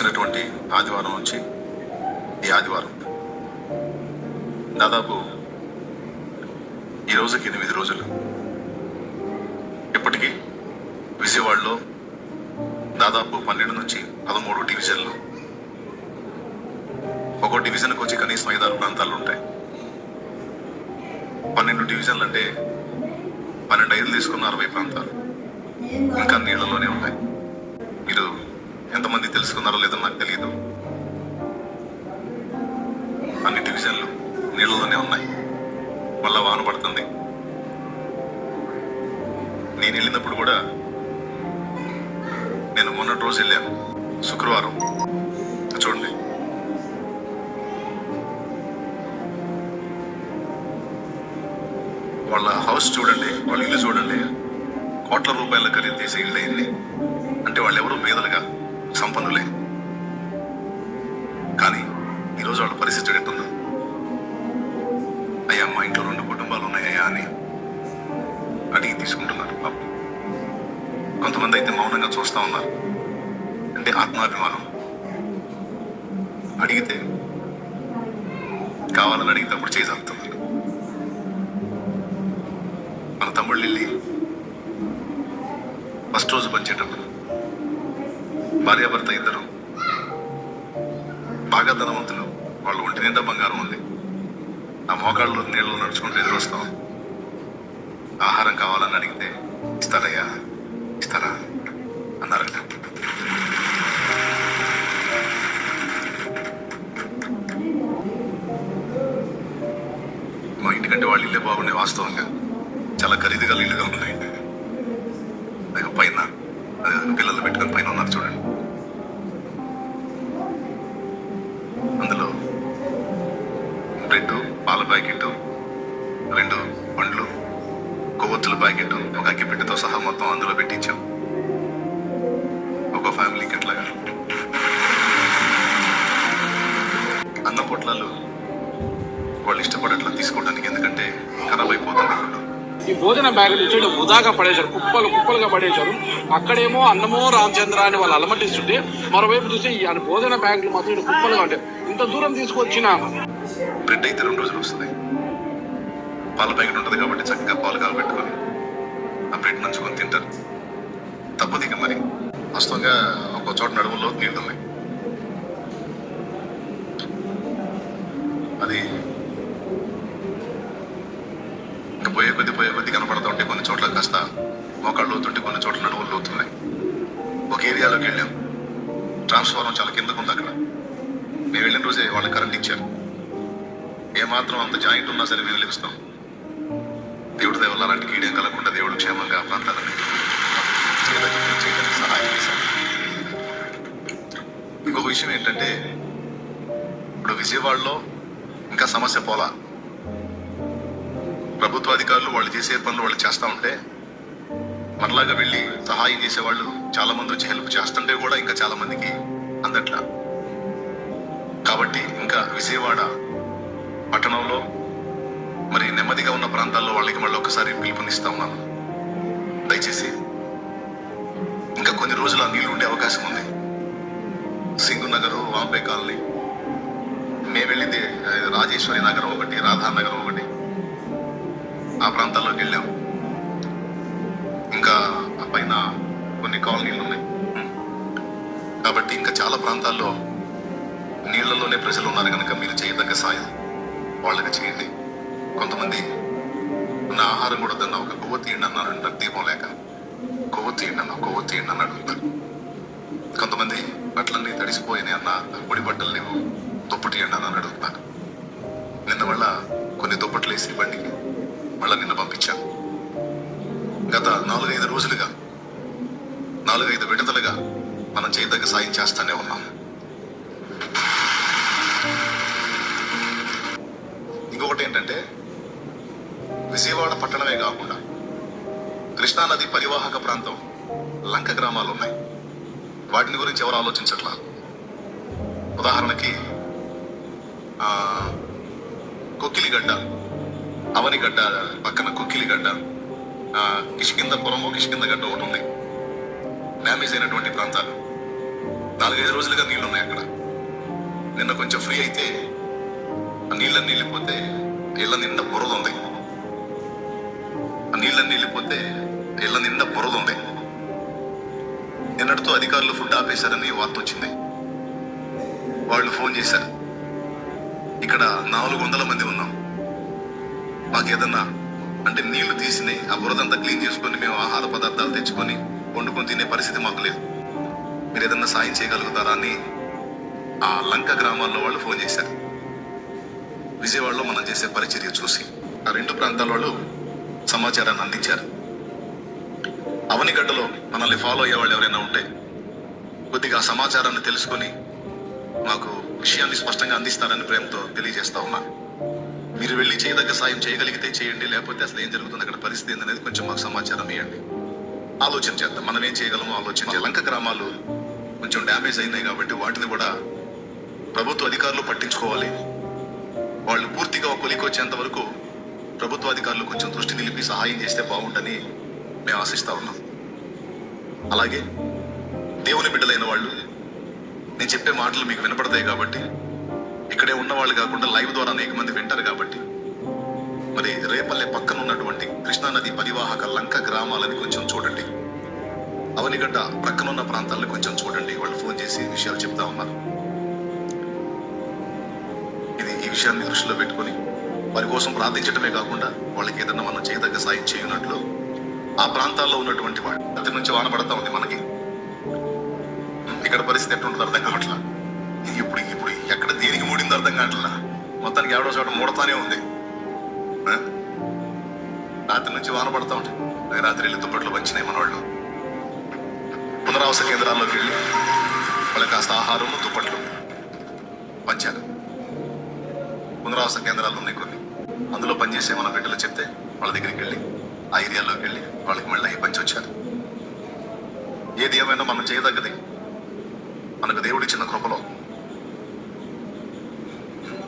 వచ్చినటువంటి ఆదివారం నుంచి ఈ ఆదివారం దాదాపు ఈ రోజుకి ఎనిమిది రోజులు. ఇప్పటికీ విజయవాడలో దాదాపు పన్నెండు నుంచి పదమూడు డివిజన్లు. ఒక్కో డివిజన్కి వచ్చి కనీసం ఐదారు ప్రాంతాలు ఉంటాయి. పన్నెండు డివిజన్లు అంటే పన్నెండు ఐదు తీసుకున్న అరవై ప్రాంతాలు. ఇంకా నీళ్ళలోనే ఉన్నాయి మీరు ఎంతమంది తెలుసుకున్నారో లేదో నాకు తెలియదు అన్ని డివిజన్లు నీళ్ళలోనే ఉన్నాయి. మళ్ళా వాన పడుతుంది. నేను వెళ్ళినప్పుడు కూడా నేను మొన్నటి రోజు వెళ్ళాను. శుక్రవారం. చూడండి. వాళ్ళ హౌస్ చూడండి వాళ్ళ ఇల్లు చూడండి. కోట్ల రూపాయల ఖరీదు చేసే ఇల్లు అయింది అంటే వాళ్ళు ఎవరు పేదలుగా సంపన్నులే. కానీ ఈరోజు వాళ్ళ పరిస్థితి ఎట్టుందో అయ్యా మా ఇంట్లో రెండు కుటుంబాలు ఉన్నాయా అని అడిగి తీసుకుంటున్నారు పాపం. కొంతమంది అయితే మౌనంగా చూస్తూ ఉన్నారు. అంటే ఆత్మాభిమానం. అడిగితే కావాలని అడిగితే అప్పుడు చేయగలుగుతున్నారు. మన తమ్ముళ్ళు వెళ్ళి ఫస్ట్ రోజు పనిచేటప్పుడు భార్యాభర్త ఇద్దరు. బాగా ధనవంతులు వాళ్ళు ఒంటి నిండా బంగారం ఉంది. ఆ మోకాళ్ళు నీళ్ళు నడుచుకుంటూ ఎదురు వస్తాం ఆహారం కావాలని అడిగితే ఇస్తారయ్యా ఇస్తారా? అన్నారట. మా ఇంటికంటే వాళ్ళ ఇల్లే బాగుండే వాస్తవంగా. చాలా ఖరీదుగా ఇల్లుగా ఉన్నాయి. పైన రెండు పాల ప్యాకెట్ రెండు పండ్లు కొవ్వొత్తుల ప్యాకెట్ ఒక అగ్గిపెట్టెతో సహా మొత్తం అందులో పెట్టించాం. ఒక ఫ్యామిలీకి అట్లాగా. అన్న పొట్లాలు వాళ్ళు ఇష్టపడట్లా తీసుకోవడానికి ఎందుకంటే ఖరాబ్ అయిపోతుంది ఈ భోజన బ్యాగులు చూడండి వృధాగా పడేశారు కుప్పలు కుప్పలుగా పడేశారు. అక్కడేమో అన్నమో రామచంద్ర అని వాళ్ళు అలమటిస్తుంటే మరోవైపు చూసి భోజన బ్యాగులు మాత్రం కుప్పలుగా ఉంటాయి ఇంత దూరం తీసుకొచ్చిన బ్రెడ్ అయితే రెండు రోజులు వస్తుంది. పాల ప్యాకెట్ ఉంటుంది కాబట్టి చక్కగా పాలు కాగబెట్టుకొని ఆ బ్రెడ్ నంచుకొని తింటారు. తప్పదు ఇక మరి. వాస్తవంగా ఒక చోట నడుములో నీళ్ళు అది ఇంకా పోయే కొద్ది పోయే కొద్ది కనపడతా ఉంటే కొన్ని చోట్ల కాస్త మోకాళ్ళు లోతుంటే కొన్ని చోట్ల నడుములు లోతున్నాయి. ఒక ఏరియాలోకి వెళ్ళాం. ట్రాన్స్ఫార్మర్ చాలా కిందకు ఉంది అక్కడ. మేము వెళ్ళిన రోజే వాళ్ళకి కరెంట్ ఇచ్చారు. ఏమాత్రం అంత జాయింట్ ఉన్నా సరే మేము లభిస్తాం దేవుడి దేవల్ల అలాంటి కీడేం కలగకుండా దేవుడు క్షేమంగా ప్రాంతాలను చేయడానికి సహాయం చేశారు. ఇంకొక విషయం ఏంటంటే ఇప్పుడు విజయవాడలో ఇంకా సమస్య పోలా. ప్రభుత్వ అధికారులు వాళ్ళు చేసే పనులు వాళ్ళు చేస్తూ ఉంటే మనలాగా వెళ్ళి సహాయం చేసేవాళ్ళు చాలా మంది వచ్చి హెల్ప్ చేస్తుంటే కూడా ఇంకా చాలా మందికి అందట్లా. కాబట్టి ఇంకా విజయవాడ పట్టణంలో మరి నెమ్మదిగా ఉన్న ప్రాంతాల్లో వాళ్ళకి మళ్ళీ ఒకసారి పిలుపునిస్తా ఉన్నాను దయచేసి ఇంకా కొన్ని రోజులు ఆ నీళ్ళు ఉండే అవకాశం ఉంది. సింగు నగర్ వాంపే కాలనీ మేము వెళ్ళింది రాజేశ్వరి నగరం ఒకటి రాధా నగరం ఒకటి. ఆ ప్రాంతాల్లోకి వెళ్ళాం. ఇంకా ఆ పైన కొన్ని కాలనీలు ఉన్నాయి. కాబట్టి ఇంకా చాలా ప్రాంతాల్లో నీళ్ళలోనే ప్రజలు ఉన్నారు కనుక మీరు చేయదగ్గ సాయం. వాళ్ళకి చేయండి. కొంతమంది నా ఆహారం కూడా తిన్నా ఒక కొవ్వ తీయండి అంటారు దీపం లేక కొవ్వ తీయండి అన్న కొవ్వ తీయండి అని అడుగుతారు కొంతమంది బట్టలన్నీ తడిసిపోయినాయి అన్న పొడి బట్టలు లేవు దుప్పటి తీయండి అని అడుగుతారు నిన్న వల్ల కొన్ని దుప్పట్లు వేసి బండికి మళ్ళీ నిన్న పంపించాను గత నాలుగైదు రోజులుగా నాలుగైదు విడతలుగా మనం చేయదగ్గ సాయం చేస్తానే ఉన్నాం. ఏంటంటే విజయవాడ పట్టణమే కాకుండా కృష్ణానది పరివాహక ప్రాంతం లంక గ్రామాలు ఉన్నాయి. వాటిని గురించి ఎవరు ఆలోచించట్లా? ఉదాహరణకి కొక్కిలిగడ్డ అవనిగడ్డ పక్కన కొక్కిలిగడ్డ కిష్కిందపురము కిష్కిందపురం కిష్కింద గడ్డ ఒకటి ఉంది. డ్యామేజ్ అయినటువంటి ప్రాంతాలు. నాలుగైదు రోజులుగా నీళ్ళు ఉన్నాయి అక్కడ. నిన్న కొంచెం ఫ్రీ అయితే ఆ నీళ్ళన్నీ వెళ్ళిపోతే ఇళ్ళ నిండా బురద ఉంది ఆ నీళ్ళన్నీ వెళ్ళిపోతే ఇళ్ళ నిండా బురద ఉంది నిన్నటితో అధికారులు ఫుడ్ ఆపేశారని వార్త వచ్చింది వాళ్ళు ఫోన్ చేశారు. ఇక్కడ నాలుగు వందల మంది ఉన్నాం. మాకేదన్నా అంటే నీళ్ళు తీసినాయి ఆ బురదంతా క్లీన్ చేసుకొని మేము ఆహార పదార్థాలు తెచ్చుకొని వండుకొని తినే పరిస్థితి మాకు లేదు. మీరు ఏదన్నా సాయం చేయగలుగుతారా అని ఆ లంక గ్రామాల్లో వాళ్ళు ఫోన్ చేశారు. విజయవాడలో మనం చేసే పరిచర్య చూసి ఆ రెండు ప్రాంతాల వాళ్ళు సమాచారాన్ని అందించారు. అవనిగడ్డలో మనల్ని ఫాలో అయ్యే వాళ్ళు ఎవరైనా ఉంటే కొద్దిగా ఆ సమాచారాన్ని తెలుసుకొని మాకు విషయాన్ని స్పష్టంగా అందిస్తారని ప్రేమతో తెలియజేస్తా ఉన్నా. మీరు వెళ్ళి చేయదగ్గ సాయం చేయగలిగితే చేయండి లేకపోతే అసలు ఏం జరుగుతుంది అక్కడ పరిస్థితి ఏందనేది కొంచెం మాకు సమాచారం ఇవ్వండి. ఆలోచన చేద్దాం. మనం ఏం చేయగలమో ఆలోచన లంక గ్రామాలు కొంచెం డ్యామేజ్ అయినాయి కాబట్టి వాటిని కూడా ప్రభుత్వ అధికారులు పట్టించుకోవాలి. వాళ్ళు పూర్తిగా కొలికొచ్చేంత కొలికి వరకు ప్రభుత్వ అధికారులు కొంచెం దృష్టి నిలిపి సహాయం చేస్తే బాగుంటని మేము ఆశిస్తా ఉన్నాం. అలాగే దేవుని బిడ్డలైన వాళ్ళు నేను చెప్పే మాటలు మీకు వినపడతాయి కాబట్టి ఇక్కడే ఉన్నవాళ్ళు కాకుండా లైవ్ ద్వారా అనేక మంది వింటారు కాబట్టి మరి రేపల్లె పక్కన ఉన్నటువంటి కృష్ణానది పరివాహక లంక గ్రామాలని కొంచెం చూడండి. అవనిగడ్డ పక్కనున్న ప్రాంతాలను కొంచెం చూడండి. వాళ్ళు ఫోన్ చేసి విషయాలు చెప్తా ఉన్నారు. విషయాన్ని దృష్టిలో పెట్టుకొని వారి కోసం ప్రార్థించడమే కాకుండా వాళ్ళకి ఏదన్నా మనం చేయదగ్గ సాయం చేయనట్లు ఆ ప్రాంతాల్లో ఉన్నటువంటి వాడు అతని నుంచి వాన పడతా ఉంది మనకి. ఇక్కడ పరిస్థితి ఎట్లుంటుంది అర్థం కావట్లా? ఇప్పుడు ఇప్పుడు ఎక్కడ దేనికి మూడిందో అర్థం కావట్లా? మొత్తానికి ఎవడో చోట మూడతానే ఉంది. రాత్రి నుంచి వాన పడతా ఉంటాయి అది రాత్రి వెళ్ళి దుప్పట్లు వచ్చినాయి మన వాళ్ళు పునరావాస కేంద్రాల్లోకి వెళ్ళి వాళ్ళకి కాస్త ఆహారం దుప్పట్లు పంచారు. పునరావాస కేంద్రాలు ఉన్నాయి కొన్ని. అందులో పనిచేసే మన బిడ్డలు చెప్తే వాళ్ళ దగ్గరికి వెళ్ళి ఆ ఏరియాలోకి వెళ్ళి వాళ్ళకి మళ్ళీ అవి పంచి వచ్చారు ఏది ఏమైనా మనం చేయదగ్గది. మనకు దేవుడిచ్చిన కృపలో